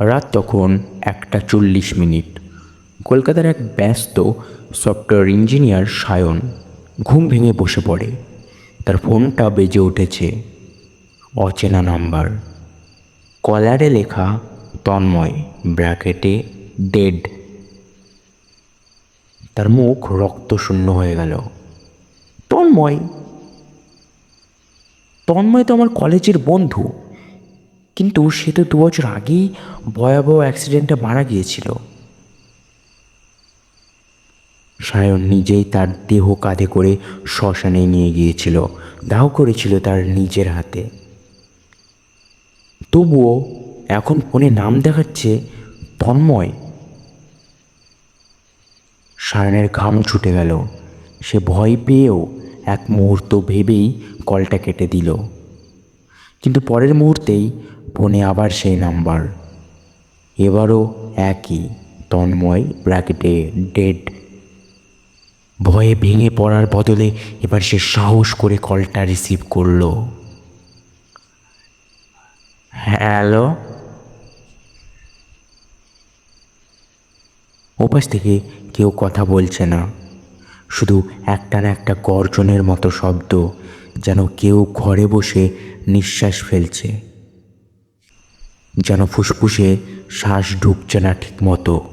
রাত তখন একটা চল্লিশ মিনিট। কলকাতার এক ব্যস্ত সফটওয়্যার ইঞ্জিনিয়ার সায়ন ঘুম ভেঙে বসে পড়ে। তার ফোনটা বেজে উঠেছে। অচেনা নাম্বার। কলারে লেখা তন্ময়, ব্র্যাকেটে, ডেড। তার মুখ রক্তশূন্য হয়ে গেল। তন্ময়? তন্ময় তো আমার কলেজের বন্ধু। কিন্তু সে তো দু বছর আগেই ভয়াবহ অ্যাক্সিডেন্টে মারা গিয়েছিল। সায়ন নিজেই তার দেহ কাঁধে করে শ্মশানে নিয়ে গিয়েছিল, দাহ করেছিল তার নিজের হাতে। তবুও এখন ফোনে নাম দেখাচ্ছে তন্ময়। সায়নের ঘাম ছুটে গেল। সে ভয় পেয়েও এক মুহূর্ত ভেবেই কলটা কেটে দিল। কিন্তু পরের মুহূর্তেই ফোনে আবার সেই নাম্বার। এবারও একই, তন্ময়, ব্র্যাকেটে ডেড। ভয়ে ভেঙে পড়ার বদলে এবার সে সাহস করে কলটা রিসিভ করল। হ্যালো? ওপাশ থেকে কেউ কথা বলছে না। শুধু একটা না একটা গর্জনের মতো শব্দ, যেন কেউ ঘরে বসে নিঃশ্বাস ফেলছে। যেন ফুসফুসে শ্বাস ঢুকছে না ঠিক মতো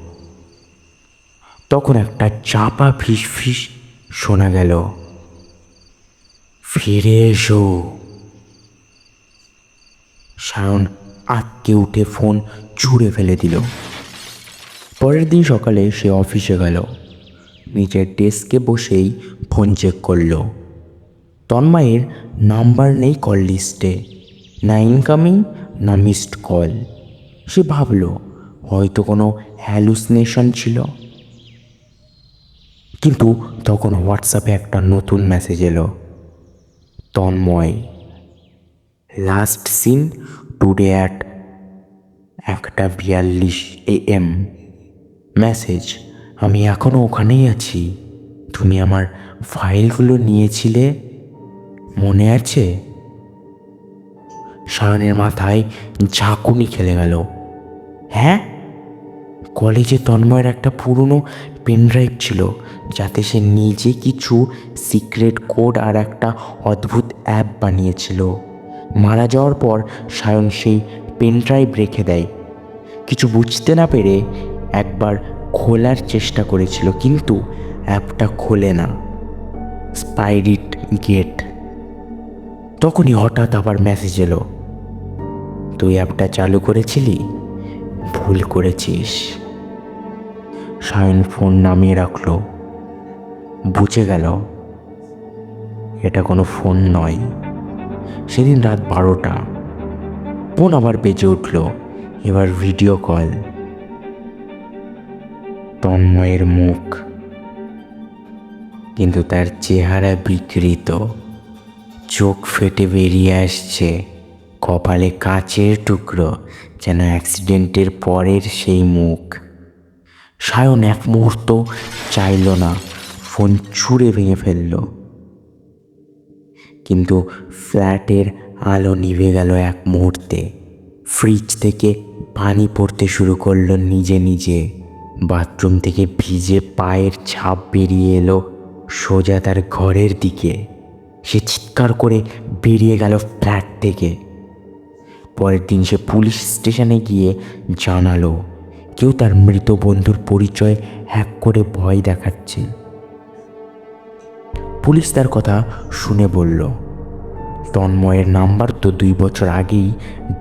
তখন একটা চাপা ফিস ফিস শোনা গেল। ফিরে এসো। সায়ন আটকে উঠে ফোন ছুঁড়ে ফেলে দিল। পরের দিন সকালে সে অফিসে গেল। নিজের ডেস্কে বসেই ফোন চেক করল। তন্ময়ের নাম্বার নেই কল লিস্টে। না ইনকামিং না মিসড কল সে ভাবলো, হয়তো কোনো হ্যালুসিনেশন ছিল। কিন্তু তখন হোয়াটসঅ্যাপে একটা নতুন মেসেজ এলো। Tanmoy last seen today at একটা বিয়াল্লিশ এ এম মেসেজ আমি এখনও ওখানেই আছি। তুমি আমার ফাইলগুলো নিয়েছিলে? মনে আছে? সায়নের মাথায় ঝাঁকুনি খেলে গেল। হ্যাঁ? কলেজে তন্ময়ের একটা পুরনো পেনড্রাইভ ছিল, যাতে সে নিজে কিছু সিক্রেট কোড আর একটা অদ্ভুত অ্যাপ বানিয়েছিল। মারা যাওয়ার পর সায়ন সেই পেনড্রাইভ রেখে দেয়। কিছু বুঝতে না পেরে একবার খোলার চেষ্টা করেছিল, কিন্তু অ্যাপটা খোলে না। Spirit gate. তখনই হঠাৎ আবার মেসেজ এলো। তুই অ্যাপটা চালু করেছিলি? ভুল করেছিস। সায়ন ফোন নামিয়ে রাখল। বুঝে গেল। এটা কোনো ফোন নয়। সেদিন রাত বারোটা। ফোন আবার বেজে উঠল। এবার ভিডিও কল। তন্ময়ের মুখ। কিন্তু তার চেহারা বিকৃত। চোখ ফেটে বেরিয়ে আসছে। কপালে কাচের টুকরো, যেন অ্যাক্সিডেন্টের পরের সেই মুখ। সায়ন এক মুহূর্ত চাইল না, ফোন ছুঁড়ে ভেঙে ফেলল। কিন্তু ফ্ল্যাটের আলো নিভে গেল এক মুহূর্তে। ফ্রিজ থেকে পানি পড়তে শুরু করল নিজে নিজে। বাথরুম থেকে ভিজে পায়ের ছাপ বেরিয়ে এলো সোজা তার ঘরের দিকে। সে চিৎকার করে বেরিয়ে গেল ফ্ল্যাট থেকে। পরের দিন সে পুলিশ স্টেশনে গিয়ে জানালো, কেউ তার মৃত বন্ধুর পরিচয় হ্যাক করে ভয় দেখাচ্ছে। পুলিশ তার কথা শুনে বলল, তন্ময়ের নাম্বার তো দুই বছর আগেই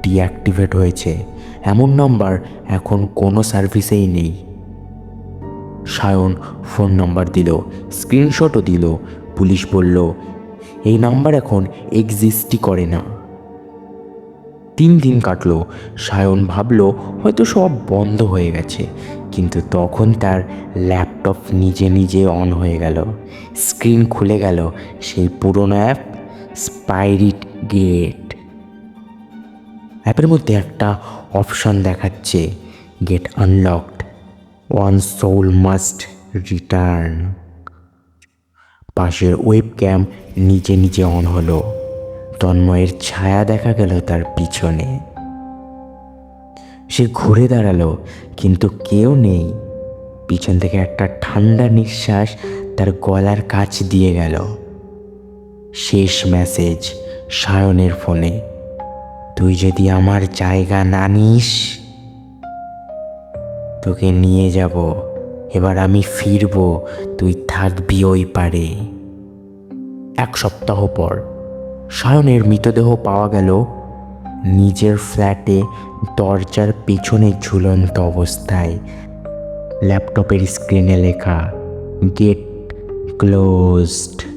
ডিঅ্যাক্টিভেট হয়েছে। এমন নাম্বার এখন কোনো সার্ভিসেই নেই। সায়ন ফোন নাম্বার দিল, স্ক্রিনশটও দিল। পুলিশ বলল, এই নাম্বার এখন এক্সিস্টই করে না। তিন দিন কাটলো। সায়ন ভাবলো হয়তো সব বন্ধ হয়ে গেছে, কিন্তু তখন তার ল্যাপটপ নিজে নিজে অন হয়ে গেল। স্ক্রিন খুলে গেল সেই পুরনো অ্যাপ স্পাইরিট গেট। অ্যাপের মধ্যে একটা অপশন দেখাচ্ছে, gate unlocked, one soul must return. পাশের ওয়েব ক্যাম নিজে নিজে অন হলো। তন্ময়ের ছায়া দেখা গেল তার পিছনে। সে ঘুরে দাঁড়াল, কিন্তু কেউ নেই। পিছন থেকে একটা ঠান্ডা নিঃশ্বাস তার গলার কাছ দিয়ে গেল। শেষ মেসেজ সায়নের ফোনে, তুই যদি আমার জায়গা না নিস, তোকে নিয়ে যাব। এবার আমি ফিরবো, তুই থাকবি ওই পারে এক সপ্তাহ পর সায়নের মৃতদেহ পাওয়া গেল নিজের ফ্ল্যাটে দরজার পেছনে ঝুলন্ত অবস্থায়। ল্যাপটপের স্ক্রিনে লেখা, গেট ক্লোজড।